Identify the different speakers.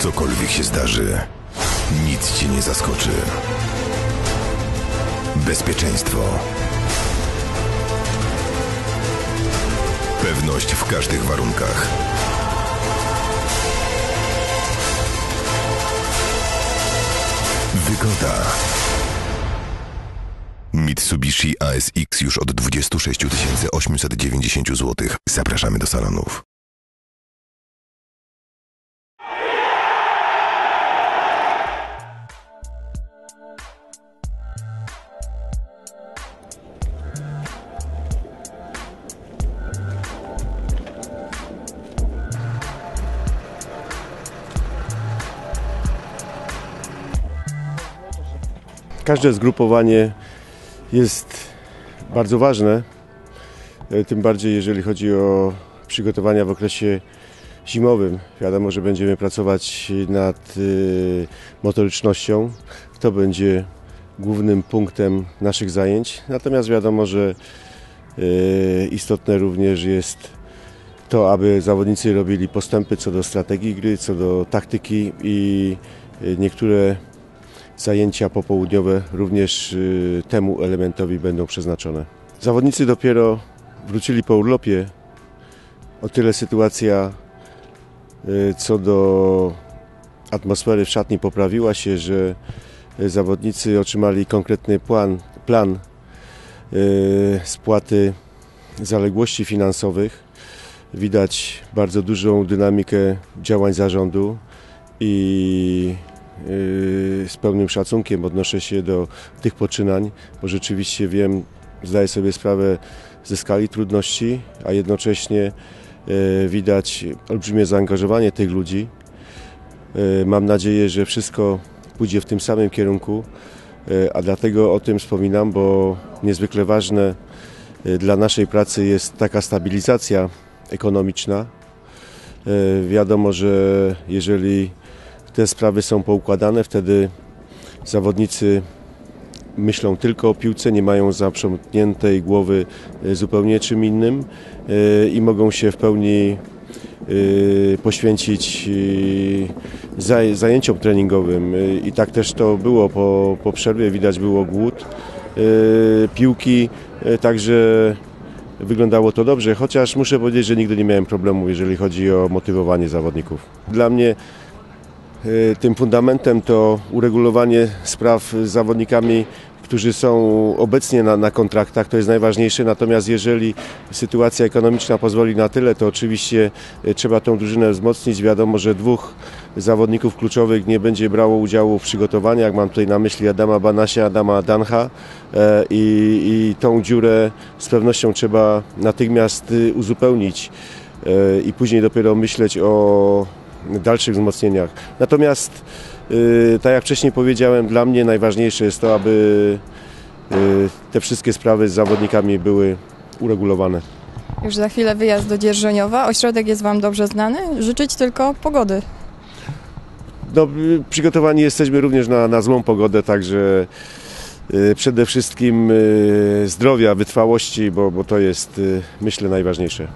Speaker 1: Cokolwiek się zdarzy, nic cię nie zaskoczy. Bezpieczeństwo. Pewność w każdych warunkach. Wygoda. Mitsubishi ASX już od 26 890 zł. Zapraszamy do salonów.
Speaker 2: Każde zgrupowanie jest bardzo ważne, e, tym bardziej jeżeli chodzi o przygotowania w okresie zimowym. Wiadomo, że będziemy pracować nad y, motorycznością. To będzie głównym punktem naszych zajęć. Natomiast wiadomo, że y, istotne również jest to, aby zawodnicy robili postępy co do strategii gry, co do taktyki i niektóre zajęcia popołudniowe również y, temu elementowi będą przeznaczone. Zawodnicy dopiero wrócili po urlopie. O tyle sytuacja y, co do atmosfery w szatni poprawiła się, że y, zawodnicy otrzymali konkretny plan, plan spłaty zaległości finansowych. Widać bardzo dużą dynamikę działań zarządu i z pełnym szacunkiem odnoszę się do tych poczynań, bo rzeczywiście wiem, zdaję sobie sprawę ze skali trudności, a jednocześnie e, widać olbrzymie zaangażowanie tych ludzi. E, mam nadzieję, że wszystko pójdzie w tym samym kierunku, a dlatego o tym wspominam, bo niezwykle ważne dla naszej pracy jest taka stabilizacja ekonomiczna. Wiadomo, że jeżeli te sprawy są poukładane, wtedy zawodnicy myślą tylko o piłce, nie mają zaprzątniętej głowy e, zupełnie czym innym e, i mogą się w pełni e, poświęcić zajęciom treningowym. I tak też to było po, po przerwie, widać było głód piłki, także wyglądało to dobrze, chociaż muszę powiedzieć, że nigdy nie miałem problemu, jeżeli chodzi o motywowanie zawodników. Dla mnie tym fundamentem to uregulowanie spraw z zawodnikami, którzy są obecnie na, na, kontraktach, to jest najważniejsze. Natomiast jeżeli sytuacja ekonomiczna pozwoli na tyle, to oczywiście y, trzeba tą drużynę wzmocnić. Wiadomo, że dwóch zawodników kluczowych nie będzie brało udziału w przygotowaniach. Mam tutaj na myśli Adama Banasia, Adama Dancha e, i, i tą dziurę z pewnością trzeba natychmiast y, uzupełnić e, i później dopiero myśleć o dalszych wzmocnieniach. Natomiast, y, tak jak wcześniej powiedziałem, dla mnie najważniejsze jest to, aby y, te wszystkie sprawy z zawodnikami były uregulowane.
Speaker 3: Już za chwilę wyjazd do Dzierżoniowa. Ośrodek jest Wam dobrze znany. Życzyć tylko pogody.
Speaker 2: No, y, przygotowani jesteśmy również na, na złą pogodę, także przede wszystkim zdrowia, wytrwałości, bo, bo to jest myślę najważniejsze.